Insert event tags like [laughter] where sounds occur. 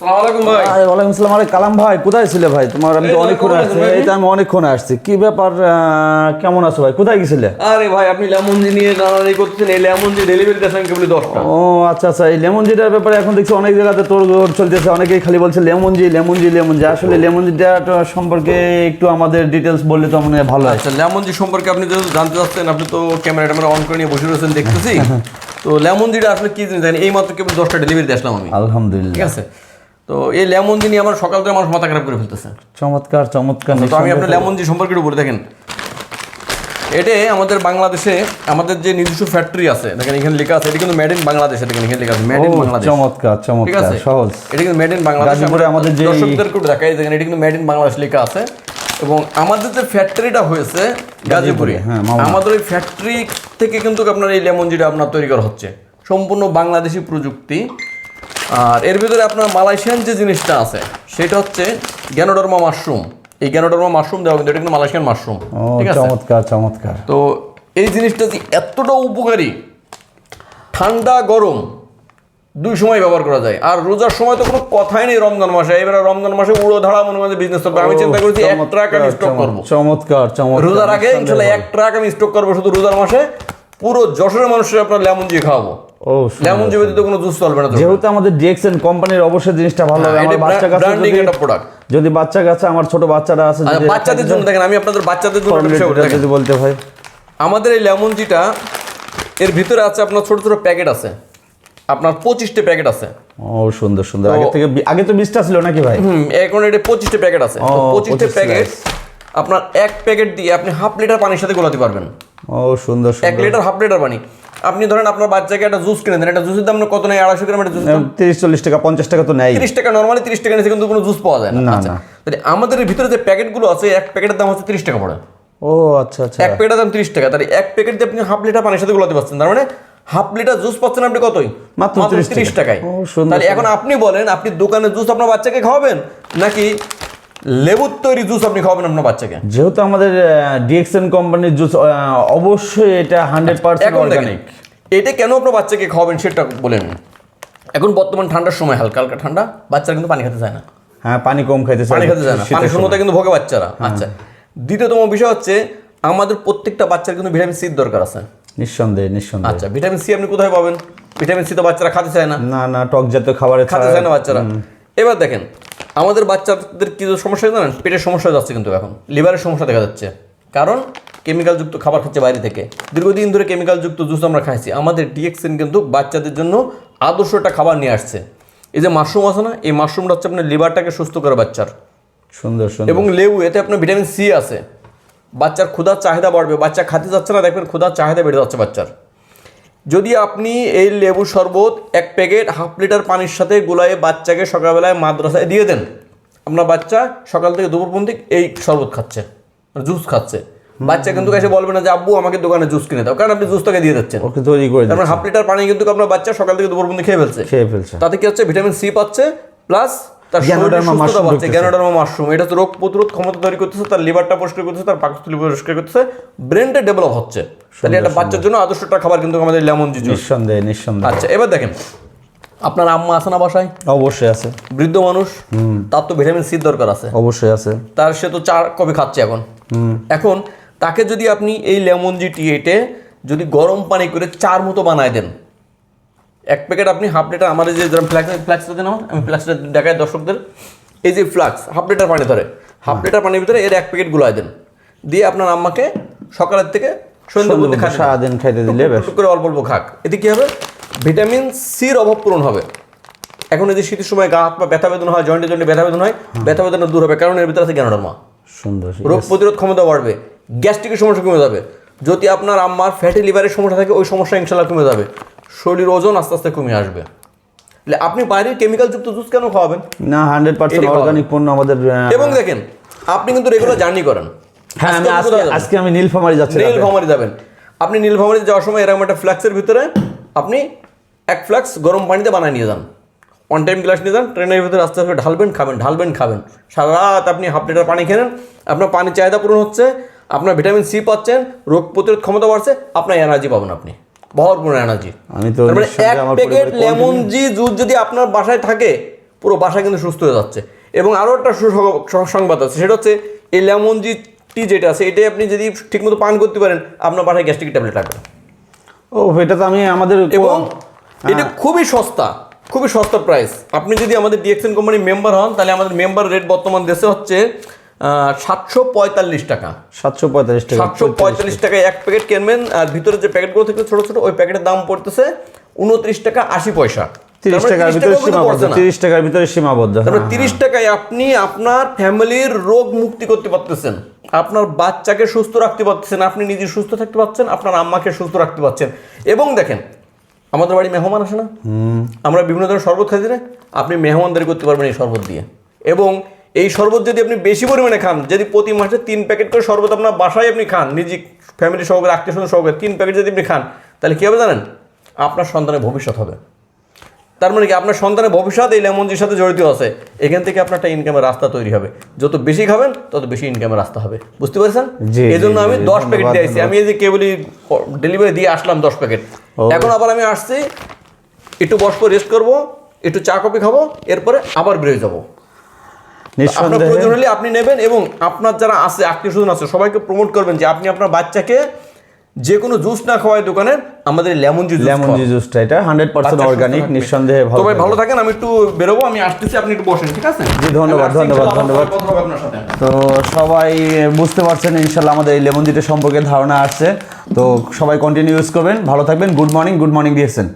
ওয়ালাইকুম আসসালাম আরে কালাম ভাই কোথায় ছিলে ভাই? তোমার আমি তো অনেকক্ষণ আসছি। এই তো আমি অনেকক্ষণ আসছি। কি ব্যাপার কেমন আছো ভাই? কোথায় গেছিলে? আরে ভাই আপনি লেমন জি নিয়ে নানানি করতেছেন। এই লেমন জি ডেলিভারি দেন কেবল দশটা। ও আচ্ছা আচ্ছা। এই লেমন জিটার ব্যাপারে এখন দেখছি অনেক জায়গাতে তোর চলতেছে। অনেকেই খালি বলছে lemon ji lemon ji lemon ji. আসলে লেমন জিটা সম্পর্কে একটু আমাদের ডিটেলস বললে তো মনে হয় ভালো হয়। আচ্ছা লেমন জি সম্পর্কে আপনি যেহেতু জানতে চাচ্ছেন আপনি তো ক্যামেরা ট্যামেরা অন করে নিয়ে বসে রয়েছেন দেখতেছি। [laughs] তো লেমন জিটা আসলে কি জিনিস? জানেন এই মাত্র কেবল দশটা ডেলিভারি আসলাম আমি। ঠিক আলহামদুলিল্লাহ আছে? তো এই লেমন জি আমার সকাল থেকে মানুষ মাথা খারাপ করে ফেলতেছে। চমৎকার চমৎকার তো আমি আপনার লেমন জি সম্পর্কে একটু বলে দেখেন। এটা আমাদের বাংলাদেশে আমাদের যে নিজস্ব ফ্যাক্টরি আছে দেখেন এখানে লেখা আছে এটা কিন্তু মেড ইন বাংলাদেশ দেখেন এখানে লেখা আছে মেড ইন বাংলাদেশ। চমৎকার চমৎকার সহজ। এটা কিন্তু মেড ইন বাংলাদেশ। আমাদের যে- দর্শকদেরকে একটু দেখাই দেখেন এটা কিন্তু মেড ইন বাংলাদেশ লেখা আছে। এবং আমাদের যে ফ্যাক্টরিটা হয়েছে গাজীপুরে হ্যাঁ, আমাদের ওই ফ্যাক্টরি থেকে কিন্তু আপনার এই লেমন জিটা আপনার তৈরি করা হচ্ছে। সম্পূর্ণ বাংলাদেশি প্রযুক্তি। আর এর ভিতরে আপনার মালয়েশিয়ান যে জিনিসটা আছে সেটা হচ্ছে গ্যানোডার্মা মাশরুম। এই গ্যানোডার্মা মাশরুম দেওয়া কিন্তু এটা কিন্তু মালয়েশিয়ান মাশরুম ঠিক আছে? চমৎকার চমৎকার। তো এই জিনিসটা যে এতটা উপকারী ঠান্ডা গরম দুই সময় ব্যবহার করা যায়। আর রোজার সময় তো কোনো কথাই নেই রমজান মাসে এবারে রমজান মাসে উড়ো ধারা মনে মনে বিজনেস করব। আমি চিন্তা করেছি এক ট্রাক আমি স্টক করব। চমৎকার চমৎকার রোজার আগে ইনশাল্লাহ এক ট্রাক আমি স্টক করব শুধু রোজার মাসে পুরো যশোরের মানুষের আপনার লেমন দিয়ে খাওয়াবো। ও লেমন দিয়ে ব্যতীত কোনো জুস চলবে না যেহেতু আমাদের ডিএক্সএন কোম্পানির অবশ্যই জিনিসটা ভালো হবে। হ্যাঁ, আমার বাচ্চা কাছে ব্র্যান্ডিং একটা প্রোডাক্ট যদি বাচ্চা কাছে আমার ছোট বাচ্চারা আছে যদি বাচ্চাদের জন্য দেখেন আমি আপনাদের বাচ্চাদের জন্য। যদি বলতে ভাই আমাদের এই লেমন জিটা এর ভিতরে আছে আপনার ছোট ছোট প্যাকেট আছে। আপনার পঁচিশটা প্যাকেট আছে। ও সুন্দর সুন্দর। আগে থেকে আগে তো বিশটা ছিল নাকি ভাই? হুম এখন এটা পঁচিশটা প্যাকেট আছে। পঁচিশটা প্যাকেট আপনার এক প্যাকেট দিয়ে আপনি হাফ লিটার পানির সাথে গোলাতে পারবেন। ও সুন্দর এক লিটার হাফ লিটার পানি। আপনি ধরেন আপনার বাচ্চাকে একটা জুস কিনে দেন একটা জুসের দাম কত নেই? আড়াইশো গ্রাম একটা জুস তিরিশ চল্লিশ টাকা পঞ্চাশ টাকা তো নেই। তিরিশ টাকা নর্মালি তিরিশ টাকা নিচে কিন্তু কোনো জুস পাওয়া যায় না। না, আচ্ছা তাহলে আমাদের ভিতরে যে প্যাকেটগুলো আছে এক প্যাকেটের দাম হচ্ছে তিরিশ টাকা পড়ে। ও আচ্ছা আচ্ছা। এক প্যাকেটের দাম তিরিশ টাকা তাহলে এক প্যাকেট দিয়ে আপনি হাফ লিটার পানির সাথে গোলাতে পারছেন। তার মানে হাফ লিটার জুস পাচ্ছেন আপনি কতই? মাত্র তিরিশ টাকায়। তাহলে এখন আপনি বলেন আপনি দোকানে জুস আপনার বাচ্চাকে খাওয়াবেন? নাকি লেবুর তৈরি জুস আপনি খাওয়াবেন আপনার বাচ্চাকে? যেহেতু আমাদের ডিএক্সএন কোম্পানির জুস অবশ্যই এটা হান্ড্রেড পার্সেন্ট অর্গানিক এটা কেন আপনার বাচ্চাকে খাওয়াবেন সেটা বলেন। এখন বর্তমান ঠান্ডার সময় হালকা হালকা ঠান্ডা বাচ্চারা কিন্তু পানি খেতে চায় না। হ্যাঁ পানি কম খাইতে পানি খেতে চায় না। পানি। শূন্যতা কিন্তু ভোগে বাচ্চারা। আচ্ছা দ্বিতীয়তম বিষয় হচ্ছে আমাদের প্রত্যেকটা বাচ্চার কিন্তু ভিটামিন সির দরকার আছে। নিঃসন্দেহে নিঃসন্দেহে। আচ্ছা ভিটামিন সি আপনি কোথায় পাবেন? ভিটামিন সি তো বাচ্চারা খেতে চায় না। না না টক জাতীয় খাবার খেতে চায়। না বাচ্চারা। এবার দেখেন আমাদের বাচ্চাদের কি সমস্যা জানেন? পেটের সমস্যা যাচ্ছে কিন্তু এখন। লিভারের সমস্যা দেখা যাচ্ছে। কারণ কেমিক্যাল যুক্ত খাবার খাচ্ছে বাইরে থেকে। দীর্ঘদিন ধরে কেমিক্যাল যুক্ত জুস আমরা খাইছি। আমাদের ডিএক্সিন কিন্তু বাচ্চাদের জন্য আদর্শ একটা খাবার নিয়ে আসছে। এই যে মাশরুম আছে না এই মাশরুমটা হচ্ছে আপনার লিভারটাকে সুস্থ করে বাচ্চার। সুন্দর সুন্দর। এবং লেবু এতে আপনার ভিটামিন সি আছে। বাচ্চার ক্ষুধার চাহিদা বাড়বে। বাচ্চা খাতে যাচ্ছে না দেখবেন ক্ষুধার চাহিদা বেড়ে যাচ্ছে বাচ্চার। যদি আপনি এই লেবু শরবত এক প্যাকেট হাফ লিটার পানির সাথে গুলায়ে বাচ্চাকে সকালবেলায় মাদ্রাসায় দিয়ে দেন। আপনার বাচ্চা সকাল থেকে দুপুর পর্যন্ত এই শরবত খাচ্ছে জুস খাচ্ছে। বাচ্চা কিন্তু এসে বলবে না যে আব্বু আমাকে দোকানে জুস কিনে দাও। কারণ আপনি জুস তাকে দিয়ে দিচ্ছেন। ওকে তৈরি করে তার মানে হাফ লিটার পানি কিন্তু আপনার বাচ্চা সকাল থেকে দুপুর পর্যন্ত খেয়ে ফেলছে। খেয়ে ফেলছে। তাতে কি হচ্ছে? ভিটামিন সি পাচ্ছে প্লাস তার সুস্থতা পাচ্ছে গ্যানোডার্মা মাশরুম। এটা হচ্ছে রোগ প্রতিরোধ ক্ষমতা তৈরি করতেছে তার লিভারটা পরিষ্কার করতেছে তার পাকস্থলী পরিষ্কার করতেছে ব্রেনটা ডেভেলপ হচ্ছে। তাহলে একটা বাচ্চার জন্য আদর্শটা খাবার কিন্তু আমাদের লেমন জি জুস নিঃসন্দেহে নিঃসন্দেহে। আচ্ছা এবার দেখেন আপনার আম্মা আছে না বাসায়? অবশ্যই আছে। বৃদ্ধ মানুষ তার তো ভিটামিন সির দরকার আছে। অবশ্যই আছে। তার সে তো চার কবে খাচ্ছে এখন? এখন তাকে যদি আপনি এই লেমন জি টি এটে যদি গরম পানি করে চার মতো বানায় দেন এক প্যাকেট আপনি হাফ লিটার আমাদের যে ফ্ল্যাক্স ফ্ল্যাক্সটা দেন আমার আমি ফ্ল্যাক্সটা দেখাই দর্শকদের। এই যে ফ্লাক্স হাফ লিটার পানি ধরে হাফ লিটার পানির ভিতরে এর এক প্যাকেট গুলাই দেন। দিয়ে আপনার আম্মাকে সকালের থেকে সন্ধ্যা সারাদিন খাইতে দিলে করে অল্প অল্প খাক। এতে কি হবে? ভিটামিন সির অভাব পূরণ হবে। এখন এই যে শীতের সময় গা হাত পা ব্যথা বেদনা হয় জয়েন্টে জয়েন্টে ব্যথা বেদনা হয় ব্যথা বেদনা দূর হবে। কারণ এর ভিতরে আছে গ্যানোডার্মা সুন্দর রোগ প্রতিরোধ ক্ষমতা বাড়বে। গ্যাস্ট্রিকের সমস্যা কমে যাবে। যদি আপনার আম্মার ফ্যাটি লিভারের সমস্যা থাকে ওই সমস্যা ইনশাল্লাহ কমে যাবে। শরীর ওজন আস্তে আস্তে কমে আসবে। আপনি বাইরের কেমিক্যাল যুক্ত জুস কেন খাওয়াবেন? না হান্ড্রেড পার্সেন্ট অর্গানিক পণ্য আমাদের এবং দেখেন আপনি কিন্তু রেগুলার জার্নি করেন। হ্যাঁ আমি আজকে? আমি নীলফামারি যাচ্ছি নীল রাতে। ভ্রমণে যাবেন। আপনি নীল ভ্রমণে যাওয়ার সময় এরকম একটা ফ্লাক্সের ভিতরে আপনি এক ফ্লাক্স গরম পানিতে বানায় নিয়ে যান। ওয়ান টাইম গ্লাস নিয়ে যান ট্রেনের ভিতরে আস্তে আস্তে ঢালবেন খাবেন ঢালবেন খাবেন। সারা রাত আপনি হাফ লিটার পানি খেলেন আপনার পানির চাহিদা পূরণ হচ্ছে আপনার ভিটামিন সি পাচ্ছেন রোগ প্রতিরোধ ক্ষমতা বাড়ছে আপনার এনার্জি পাবেন আপনি। ভরপুর এনার্জি আমি তো মানে এক প্যাকেট লেমন জি জুস যদি আপনার বাসায় থাকে পুরো বাসা কিন্তু সুস্থ হয়ে যাচ্ছে। এবং আরও একটা সুসং- স- সংবাদ আছে সেটা হচ্ছে এই লেমন জি টি যেটা আছে এটাই আপনি যদি ঠিকমতো পান করতে পারেন আপনার বাসায় গ্যাস্ট্রিক ট্যাবলেট লাগবে। ও এটা তো আমি আমাদের এবং এটা খুবই সস্তা খুবই সস্তা প্রাইস আপনি যদি আমাদের ডিএক্সএন কোম্পানির মেম্বার হন তাহলে আমাদের মেম্বার রেট বর্তমান দেশে হচ্ছে সাতশো পঁয়তাল্লিশ টাকা। সাতশো পঁয়তাল্লিশ টাকা। সাতশো পঁয়তাল্লিশ টাকায় এক প্যাকেট কিনবেন আর ভিতরে যে প্যাকেটগুলো থেকে ছোট ছোট ওই প্যাকেটের দাম পড়তেছে উনত্রিশ টাকা আশি পয়সা। তিরিশ মানে টাকার ভিতরে 30 টাকাও কিন্তু সীমাবদ্ধ তিরিশ টাকার ভিতরে সীমাবদ্ধ তারপরে হ্যাঁ, তিরিশ টাকায় আপনি আপনার ফ্যামিলির রোগ মুক্তি করতে পারতেছেন। আপনার বাচ্চাকে সুস্থ রাখতে পারতেছেন আপনি নিজে সুস্থ থাকতে পারছেন আপনার আম্মাকে সুস্থ রাখতে পারছেন। এবং দেখেন আমাদের বাড়ি মেহমান আসে না? আমরা বিভিন্ন ধরনের শরবত খাইছি না আপনি মেহমানদারি করতে পারবেন এই শরবত দিয়ে। এবং এই শরবত যদি আপনি বেশি পরিমাণে খান যদি প্রতি মাসে তিন প্যাকেট করে শরবত আপনার বাসায় আপনি খান নিজে ফ্যামিলি সহকারে আত্মীয় স্বজন সহকারে তিন প্যাকেট যদি আপনি খান তাহলে কী হবে জানেন? আপনার সন্তানের ভবিষ্যৎ হবে। তার মানে কি? আপনার সন্তানের ভবিষ্যৎ এই লেমনজির সাথে জড়িত আছে। এখান থেকে আপনার একটা ইনকামের রাস্তা তৈরি হবে। যত বেশি খাবেন তত বেশি ইনকামের রাস্তা হবে। বুঝতে পারছেন? এই জন্য আমি দশ প্যাকেট দিয়েছি। আমি এই যে কেবলই ডেলিভারি দিয়ে আসলাম দশ প্যাকেট। এখন আবার আমি আসছি একটু বসবো রেস্ট করব একটু চা কফি খাব এরপরে আবার বেরোয় যাব। প্রয়োজন হলে আপনি নেবেন এবং আপনার যারা আছে আত্মীয় স্বজন আছে সবাইকে প্রমোট করবেন যে আপনি আপনার বাচ্চাকে যে কোনো জুস না খাওয়ায় দোকানের আমাদের লেমন জুস লেমন জি জুসটা এটা হান্ড্রেড পার্সেন্ট অর্গানিক নিঃসন্দেহে ভালো তো ভাই থাকবে। ভালো থাকেন আমি একটু বেরোবো আমি আসতেছি আপনি একটু বসেন ঠিক আছে? জি, ধন্যবাদ, ধন্যবাদ, ধন্যবাদ। সাথে। তো সবাই বুঝতে পারছেন ইনশাল্লাহ আমাদের এই লেমন জিটের সম্পর্কে ধারণা আসছে। তো সবাই কন্টিনিউ ইউজ করবেন ভালো থাকবেন গুড মর্নিং গুড মর্নিং দিয়েছেন।